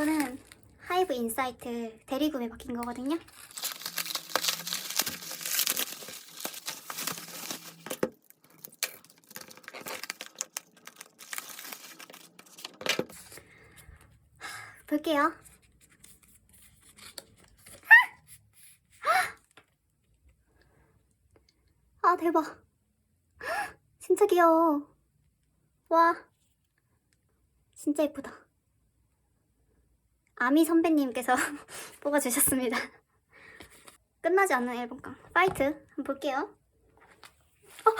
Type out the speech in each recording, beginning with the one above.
이거는 하이브 인사이트 대리구매 맡긴 거거든요. 볼게요. 아, 대박. 진짜 귀여워. 와. 진짜 예쁘다. 아미 선배님께서 뽑아주셨습니다. 끝나지 않는 앨범깡. 파이트. 한번 볼게요. 어!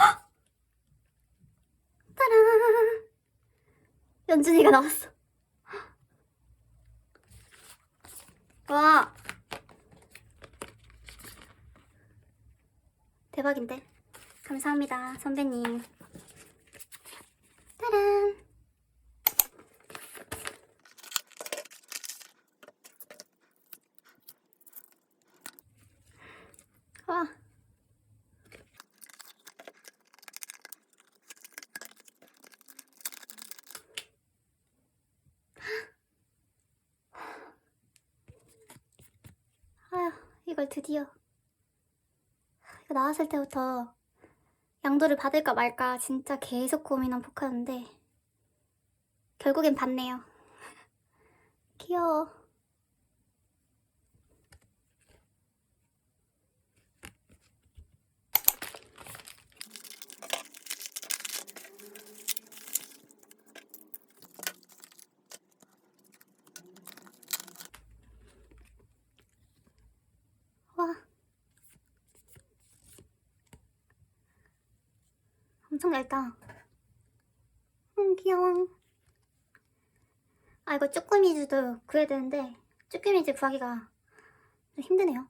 따란! 연준이가 나왔어. 와. 대박인데. 감사합니다, 선배님. 따란. 와. 아휴, 이걸 드디어. 이거 나왔을 때부터 양도를 받을까 말까 진짜 계속 고민한 포카였는데 결국엔 받네요. 귀여워. 와. 엄청 얇다. 음, 귀여워. 아, 이거 쪼꾸미즈도 구해야 되는데, 쪼꾸미즈 구하기가 좀 힘드네요.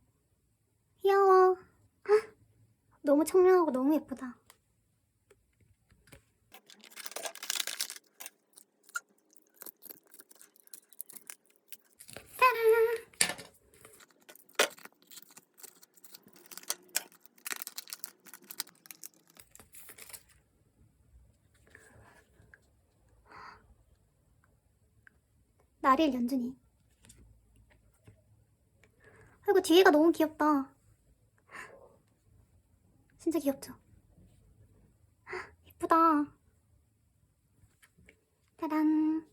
귀여워. 헉, 너무 청량하고 너무 예쁘다. 나릴 연준이. 아이고 뒤에가 너무 귀엽다. 진짜 귀엽죠? 예쁘다. 짜란.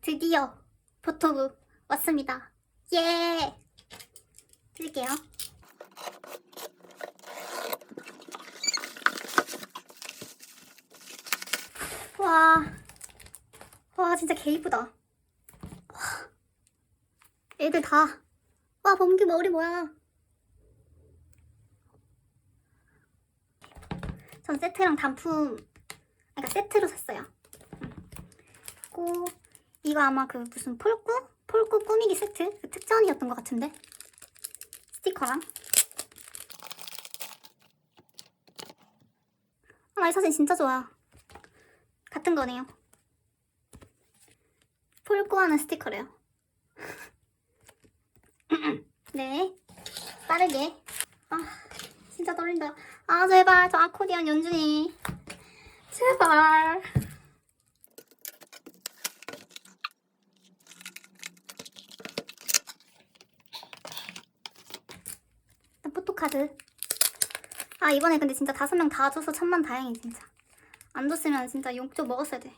드디어 포토북 왔습니다. 예! 뜰게요. 와. 와 진짜 개 이쁘다. 와. 애들 다. 와 범규 머리 뭐야? 전 세트랑 단품 그러니까 세트로 샀어요. 그리고 이거 아마 그 무슨 폴꾸? 폴꾸 꾸미기 세트? 그 특전이었던 것 같은데? 스티커랑? 아, 이 사진 진짜 좋아. 같은 거네요 폴꾸하는 스티커래요. 네, 빠르게. 아, 진짜 떨린다. 아, 제발 저 아코디언 연준이. 제발. 포토카드. 아, 이번에 근데 진짜 다섯 명 다 줘서 천만 다행이 진짜. 안 줬으면 진짜 욕좀 먹었어야 돼.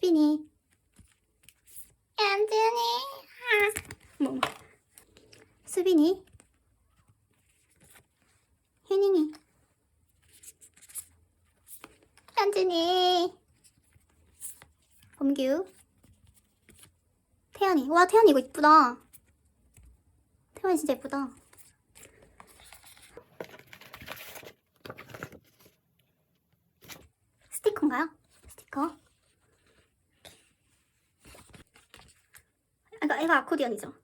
수빈이 연준이. 아. 뭐 수빈이. 효닝이. 연준이. 범규. 태연이. 와 태연이 이거 이쁘다. 태연이 진짜 이쁘다. 스티커인가요? 스티커 이거, 이거 아코디언이죠.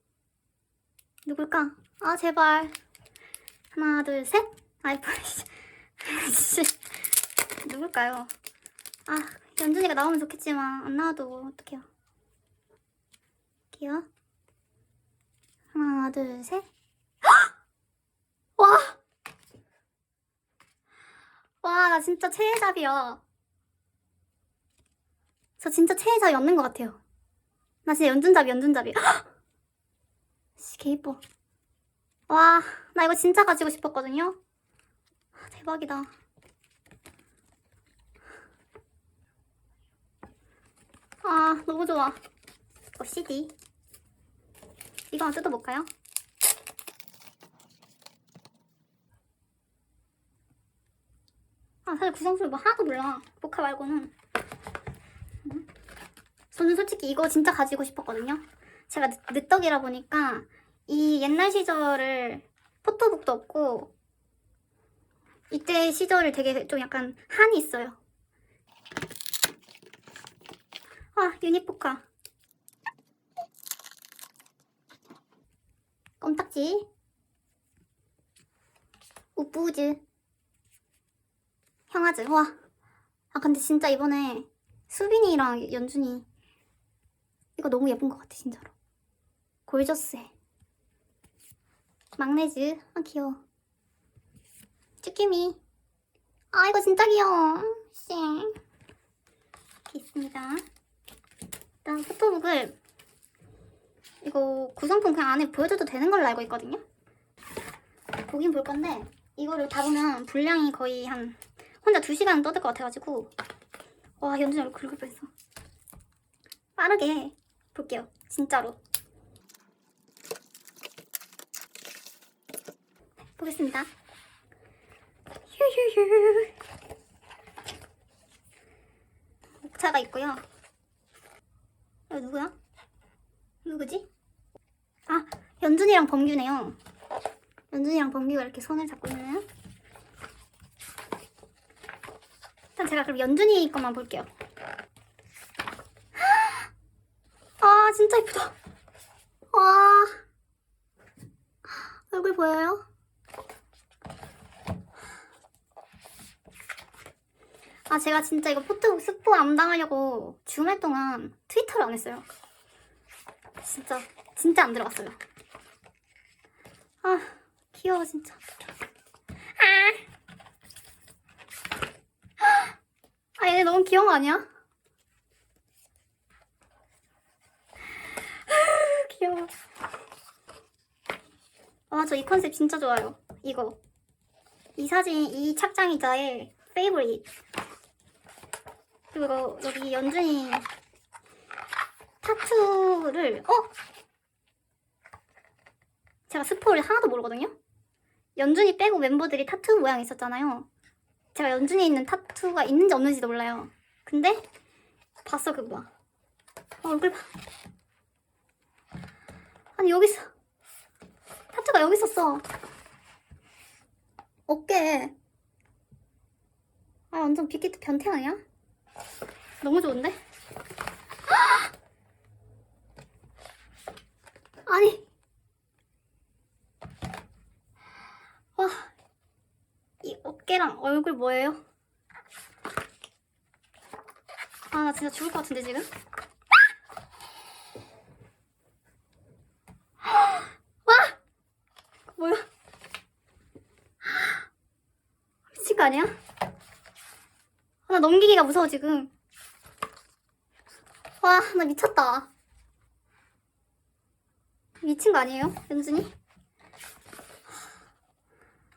누굴까? 아, 제발. 하나, 둘, 셋. 아이폰. 씨. 누굴까요? 아, 연준이가 나오면 좋겠지만, 안 나와도 어떡해요. 할게요. 하나, 둘, 셋. 헉! 와! 와, 나 진짜 최애잡이야. 저 진짜 최애자 였는 것 같아요. 나 진짜 연준잡이, 연준잡이. 씨, 개 이뻐. 와, 나 이거 진짜 가지고 싶었거든요. 아, 대박이다. 아, 너무 좋아. 이거 CD. 이거 한번 뜯어볼까요? 아, 사실 구성술 뭐 하나도 몰라. 모카 말고는. 음. 저는 솔직히 이거 진짜 가지고 싶었거든요. 제가 늦, 늦덕이라 보니까 이 옛날 시절을 포토북도 없고 이때 시절을 되게 좀 약간 한이 있어요. 아, 유니포카. 껌딱지. 우뿌즈. 형아즈. 와. 아, 근데 진짜 이번에 수빈이랑 연준이 이거 너무 예쁜 것 같아, 진짜로. 골저스해. 막내즈. 아, 귀여워. 쭈끼미. 아, 이거 진짜 귀여워. 씨. 이렇게 있습니다. 일단 포토북을 이거 구성품 그냥 안에 보여줘도 되는 걸로 알고 있거든요. 보긴 볼 건데 이거를 다 보면 분량이 거의 한 혼자 2시간 떠들 것 같아가지고 와 연준이 얼굴 긁을 뻔했어. 빠르게 볼게요. 진짜로. 보겠습니다. 휴휴휴. 목차가 있고요. 이거 누구야? 누구지? 아, 연준이랑 범규네요. 연준이랑 범규가 이렇게 손을 잡고 있는. 일단 제가 그럼 연준이 것만 볼게요. 아, 진짜 이쁘다. 와. 얼굴 보여요? 아, 제가 진짜 이거 포토북 스포 안 당하려고 주말 동안 트위터를 안 했어요. 진짜, 진짜 안 들어갔어요. 아, 귀여워, 진짜. 아! 아, 얘네 너무 귀여운 거 아니야? 아, 귀여워. 아, 저 이 컨셉 진짜 좋아요. 이거. 이 사진, 이 착장이자의 페이보릿. 그리고 여기 연준이 타투를 어? 제가 스포를 하나도 모르거든요. 연준이 빼고 멤버들이 타투 모양 있었잖아요. 제가 연준이 있는 타투가 있는지 없는지도 몰라요. 근데 봤어 그거 봐. 어, 얼굴 봐. 아니 여기 있어. 타투가 여기 있었어. 어깨. 아 완전 빅히트 변태 아니야? 너무 좋은데? 아니. 와. 이 어깨랑 얼굴 뭐예요? 아, 나 진짜 죽을 것 같은데, 지금? 와! 뭐야? 미친 거 아니야? 아, 나 넘기기가 무서워, 지금. 와, 나 미쳤다. 미친 거 아니에요? 연준이?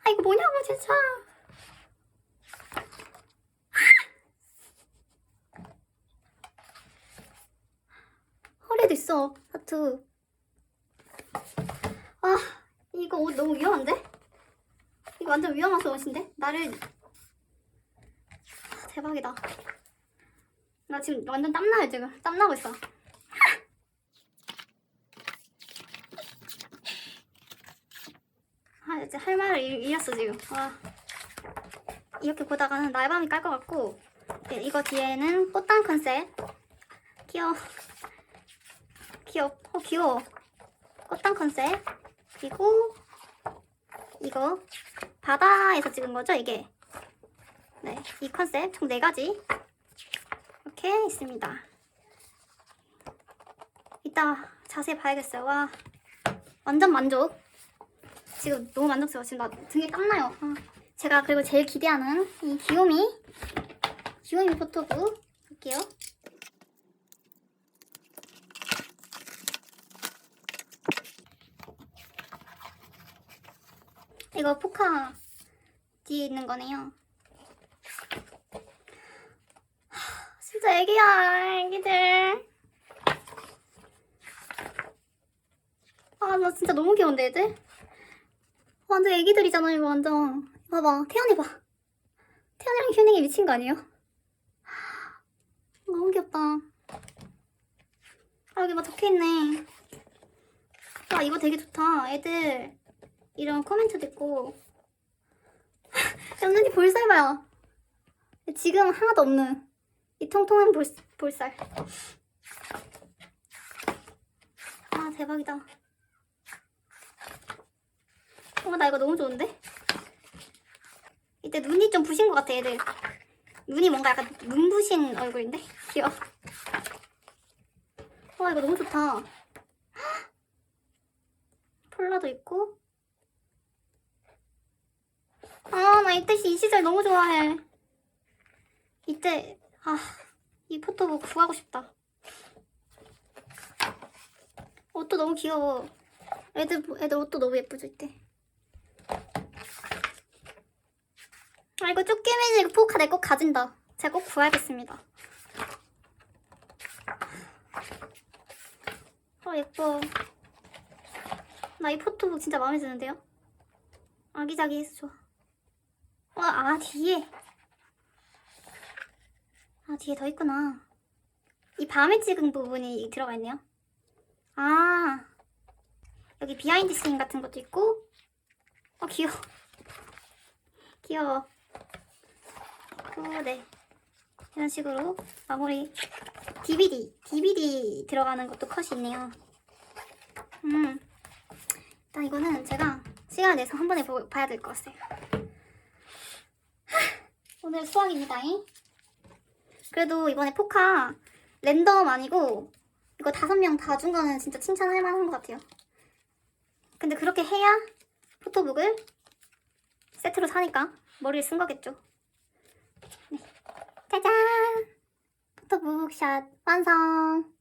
아, 이거 뭐냐고, 진짜. 허리에도 있어, 하트. 아, 이거 옷 너무 위험한데? 이거 완전 위험한 옷인데? 나를. 아, 대박이다. 나 지금 완전 땀나요, 지금. 땀나고 있어. 아, 이제 할 말을 잃- 잃었어, 지금. 와. 이렇게 보다가는 날밤이 깔 것 같고, 네, 이거 뒤에는 꽃단 컨셉. 귀여워. 귀여워. 어, 귀여워. 꽃단 컨셉. 그리고, 이거, 바다에서 찍은 거죠, 이게. 네, 이 컨셉 총 4가지. 이렇게 있습니다. 이따 자세히 봐야겠어요. 와, 완전 만족. 지금 너무 만족스러워. 지금 나 등에 땀나요. 아, 제가 그리고 제일 기대하는 이 귀요미 귀요미 포토북 볼게요. 이거 포카 뒤에 있는 거네요. 하, 진짜 애기야, 애기들. 아, 나 진짜 너무 귀여운데, 애들? 완전 애기들이잖아, 이거 완전. 봐봐, 태연이 봐. 태연이랑 휴닝이 미친 거 아니에요? 너무 귀엽다. 아, 여기 막 적혀있네. 아, 이거 되게 좋다. 애들 이런 코멘트도 있고. 연준이 볼살 봐요. 지금 하나도 없는 이 통통한 볼, 볼살. 아, 대박이다. 어, 나 이거 너무 좋은데? 이때 눈이 좀 부신 것 같아, 애들. 눈이 뭔가 약간 눈부신 얼굴인데? 귀여워. 와, 이거 너무 좋다. 폴라도 있고. 아, 나 이때 이 시절 너무 좋아해. 이때, 아, 이 포토북 구하고 싶다. 옷도 너무 귀여워. 애들, 애들 옷도 너무 예쁘죠, 이때. 아, 이거 쪼끼미지 포카 내 꼭 가진다. 제가 꼭 구해야겠습니다. 아, 예뻐. 나 이 포토북 진짜 마음에 드는데요? 아기자기해서 좋아. 와, 아, 뒤에. 아, 뒤에 더 있구나. 이 밤에 찍은 부분이 들어가 있네요. 아, 여기 비하인드 씬 같은 것도 있고. 어, 귀여워. 귀여워. 어, 네. 이런 식으로 마무리. DVD, DVD 들어가는 것도 컷이 있네요. 음. 일단 이거는 제가 시간 내서 한 번에 보, 봐야 될 것 같아요. 하, 오늘 수학입니다잉. 그래도 이번에 포카 랜덤 아니고 이거 다섯 명 다 준 거는 진짜 칭찬할 만한 것 같아요. 근데 그렇게 해야 포토북을 세트로 사니까 머리를 쓴 거겠죠. 네. 짜잔! 포토북 샷 완성!